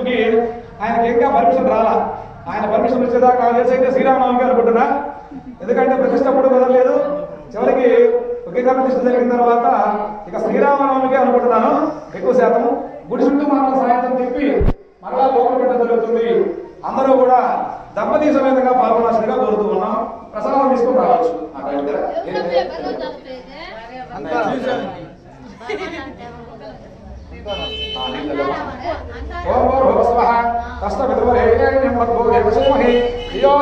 ఊరేగింపుకి ఆయనకి ఇంకా పర్మిషన్ రాలా? ఆయన పర్మిషన్ వచ్చేదాకా అయితే శ్రీరామనవమికి అనుకుంటున్నా ఎందుకంటే ప్రతిష్టప్పుడు కుదరలేదు. చివరికి ఒకేగా ప్రతిష్ట జరిగిన తర్వాత ఇక శ్రీరామనవమికి అనుకుంటున్నాను. ఎక్కువ శాతం గుడి చుట్టూ మరలా సాయంత్రం తిప్పి మరలా లోపల పెట్టడం జరుగుతుంది. అందరూ కూడా దంపతి సమేతంగా పాల్గొనాల్సిందిగా కోరుతూ ఉన్నాం. ప్రసాదం తీసుకుని రావచ్చు. దగ్గర. ఓం భూర్భువస్వః తస్తవితుర్వరేణ్యం భర్గో యో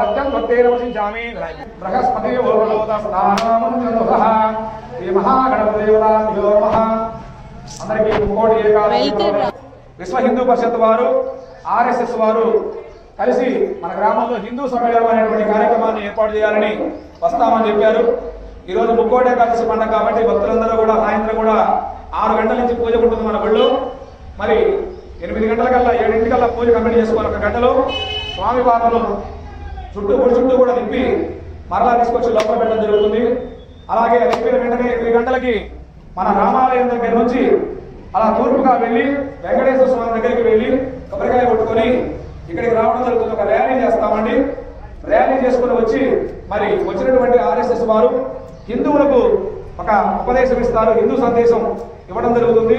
భక్తం భక్తేన వసించామి బృహస్పతి శ్రీ నమః అందరికీ ఏకాదశి విశ్వ హిందూ పరిషత్ వారు ఆర్ఎస్ఎస్ వారు కలిసి మన గ్రామంలో హిందూ సమ్మేళనం అనేటువంటి కార్యక్రమాన్ని ఏర్పాటు చేయాలని వస్తామని చెప్పారు. ఈరోజు రోజు ముక్కోటి ఏకాదశి పండుగ కాబట్టి భక్తులందరూ కూడా సాయంత్రం కూడా ఆరు గంటల నుంచి పూజ ఉంటుంది మన గుళ్ళు. మరి ఎనిమిది గంటలకల్లా ఏడింటికల్లా పూజ కంప్లీట్ చేసుకోవాలి ఒక గంటలో. స్వామి వారులు చుట్టూ గుడి చుట్టూ కూడా తిప్పి మరలా తీసుకొచ్చి లోపల పెట్టడం జరుగుతుంది. అలాగే తిప్పిన వెంటనే ఎనిమిది గంటలకి మన రామాలయం దగ్గర నుంచి అలా తూర్పుగా వెళ్ళి వెంకటేశ్వర స్వామి దగ్గరికి వెళ్ళి కొబ్బరికాయ కొట్టుకొని ఇక్కడికి రావడం జరుగుతుంది. ఒక ర్యాలీ చేస్తామండి. ర్యాలీ చేసుకుని వచ్చి మరి వచ్చినటువంటి ఆర్ఎస్ఎస్ వారు హిందువులకు ఒక ఉపదేశం ఇస్తారు హిందూ సందేశం ఇవ్వడం జరుగుతుంది.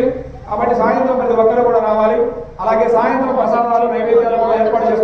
కాబట్టి సాయంత్రం ప్రతి ఒక్కరు కూడా రావాలి. అలాగే సాయంత్రం ప్రసాదాలు నైవేద్యాలు కూడా ఏర్పాటు చేసుకుంటారు